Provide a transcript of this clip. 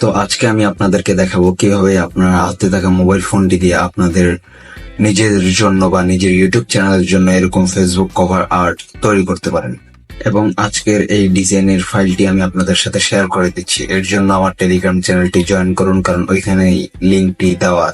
তো আজকে আমি আপনাদেরকে দেখাবো কীভাবে আপনার হাতে থাকা মোবাইল ফোনটি দিয়ে আপনাদের নিজের জন্য বা নিজের ইউটিউব চ্যানেলের জন্য এরকম ফেসবুক কভার আর্ট তৈরি করতে পারেন। এবং আজকের এই ডিজাইনের ফাইলটি আমি আপনাদের সাথে শেয়ার করে দিচ্ছি। এর জন্য আমার টেলিগ্রাম চ্যানেলটি জয়েন করুন, কারণ ওইখানে লিঙ্কটি দেওয়া